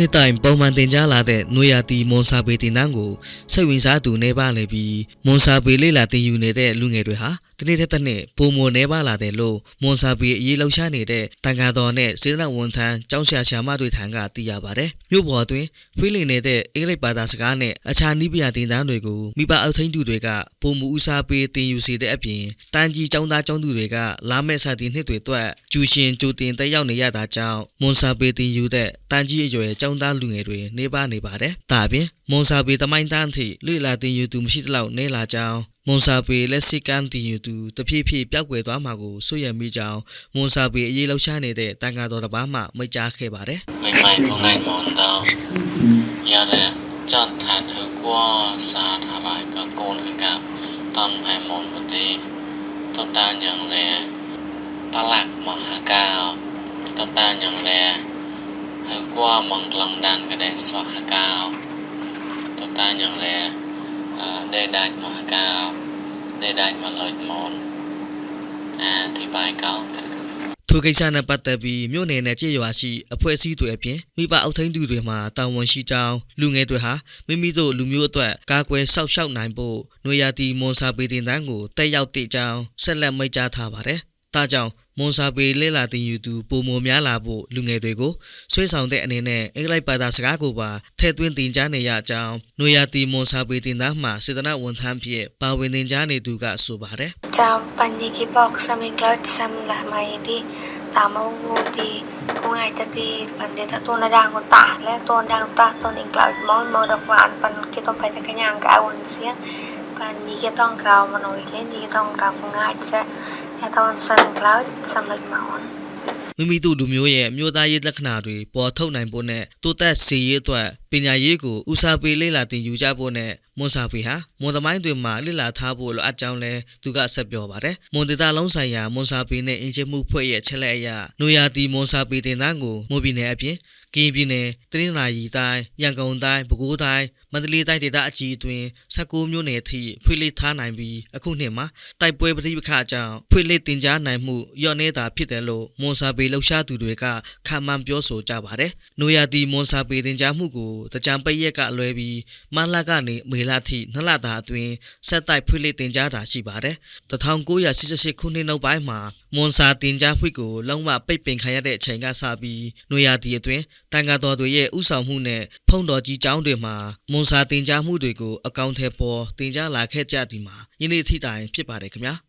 နှစ်တိုင်ပုံမှန်တင် जा လာတဲ့နွေရာသီမွန်စာပေတင်တန်းကိုစိတ်ဝင်စားသူနေပါလေပြီးမွန်စာပေလေ့လာတင်ယူနေတဲ့လူငယ်တွေဟာ ဒီနေ့တစ်နေ့ပုံမွန်နေပါလာတယ်လို့မွန်စာပေအရေးလှုပ်ရှားနေတဲ့တန်ခါတော်နဲ့စေတနာဝန်ထမ်းကျောင်းဆရာဆရာမတွေထံကသိရပါတယ်။မြို့ပေါ်အတွင်းဖိလင်နေတဲ့အင်္ဂလိပ်ဘာသာစကားနဲ့အခြားနည်းပညာတင်တန်းတွေကိုမိဘအုပ်ထိန်းသူတွေကပုံမူဦးစားပေးတင်ယူစေတဲ့အပြင်တန်းကြီးကျောင်းသားကျောင်းသူတွေကလာမယ့်စာတင်နှစ်တွေအတွက်ကျူရှင်ကျူတင်တက်ရောက်နေရတာကြောင့်မွန်စာပေတင်ယူတဲ့တန်းကြီးအရွယ်ကျောင်းသားလူငယ်တွေနေပါနေပါတယ်။ဒါအပြင်မွန်စာပေသမိုင်းတန်းအထိလွေလာတင်ယူသူမရှိသလောက်နေလာကြောင်း မွန်စာပေလက်စစ်ကန်တင်ယူသူတဖြည်းဖြည်းပျောက်ကွယ်သွားမှာကိုစိုးရိမ်မိကြောင်းမွန်စာပေအရေးလှုပ်ရှားနေတဲ့တန်ခါတော်တစ်ပါးမှမိတ်ကြားခဲ့ပါတယ်။ မိုင်မိုင်ကိုနိုင်မွန်တော့ရတဲ့ကြတ်ထန်ထကွာစာထားလိုက်ကကိုနကတန်ဖိုင်မွန်ကတိတတန်ညံလေပลักมหาก้าวตตานยังแลเฮกว่ามังกลังดันก็ได้สวหาก้าวตตานยังแล ដែលដាច់មកកាដែលដាច់មកលុយមកអាទីបាយកោထိုကိစ္စနဲ့ပတ်သက်ပြီးမြို့နယ်နဲ့ကြေးရွာရှိအဖွဲ့အစည်းတွေအပြင်မိဘအောက်ထိန်းသူတွေမှာတာဝန်ရှိကြောင်းလူငယ်တွေဟာမိမိတို့လူမျိုးအတွက်ကာကွယ်စောင့်ရှောက်နိုင်ဖို့နွေရာသီမွန်စာပေတင်တန်းကိုတက်ရောက်တဲ့ကြောင်းဆက်လက်မိတ်ကြားထားပါတယ်။ဒါကြောင့် မွန်စာပေလဲလာတင်ယူသူပုံမများလာဖို့လူငယ်တွေကိုဆွဲဆောင်တဲ့အနေနဲ့အင်္ဂလိပ်ဘာသာစကားကိုပါထည့်သွင်းသင်ကြားနေရကြောင်းနွေရာသီမွန်စာပေတင်တန်းမှာစေတနာဝန်ထမ်းဖြစ်ပါဝင်သင်ကြားနေသူကဆိုပါတယ် Ciao, paniki box sa min cloud sam lah mai di tama wo di kung ai ta di pande ta to na dang ko ta le to dang ta to ning cloud mon mo da kwan pan ki tom pai ta kanyang ka awon sia pan ni ki tong kraw manoi le ni ki tong kraw kung ai sa ya ton sa min cloud sam like maon မိမိတို့လူမျိုးရဲ့အမျိုးသားရေးလက္ခဏာတွေပေါ်ထုတ်နိုင်ဖို့နဲ့တိုးတက်စေရေးအတွက်ပညာရေးကိုဦးစားပေးလေ့လာသင်ယူကြဖို့နဲ့မွန်စာပေဟာမွန်သမိုင်းတွေမှာလေ့လာထားဖို့လိုအပ်ကြောင်းလဲသူကဆက်ပြောပါတယ်။မွန်ဒေတာလုံးဆိုင်ရာမွန်စာပေနဲ့အင်ဂျင်မှုဖွဲ့ရဲ့ချက်လက်အရနွေရာသီမွန်စာပေတင်တန်းကိုမွန်ပြည်နယ်အပြင် ကရင်ပြည်နယ်တနင်္သာရီတိုင်းရန်ကုန်တိုင်းပဲခူးတိုင်းမန္တလေးတိုင်းဒေသအကြီးအတွင်း16မြို့နယ်အထိဖွင့်လှစ်ထားနိုင်ပြီးအခုနှစ်မှာတိုက်ပွဲပဋိပက္ခအကြောင်းဖွင့်လှစ်တင်ကြားနိုင်မှုလျော့နေတာဖြစ်တယ်လို့မွန်စာပေလှုပ်ရှားသူတွေကခံမှန်းပြောဆိုကြပါတယ်။နွေရာသီမွန်စာပေတင်ကြားမှုကိုတကြံပိတ်ရက်ကအလွဲပြီးမလကနေမေလအထိနှစ်လတာအတွင်းဆက်တိုက်ဖွင့်လှစ်တင်ကြားတာရှိပါတယ်။1988ခုနှစ်နောက်ပိုင်းမှာမွန်စာတင်ကြားဖွင့်ကိုလုံးဝပိတ်ပင်ခံရတဲ့အချိန်ကစပြီးနွေရာသီအတွင်းတန်ခါတော်တွေရဲ့ဥဆောင်မှုနဲ့ဖုံတော်ကြီးကျောင်းတွေမှာမွန်စာတင်ကြားမှုတွေကိုအကောင့်ထဲပေါ်တင်ကြားလာခဲ့ကြသည်မှာယနေ့ထိတိုင်ဖြစ်ပါတယ်ခင်ဗျာ။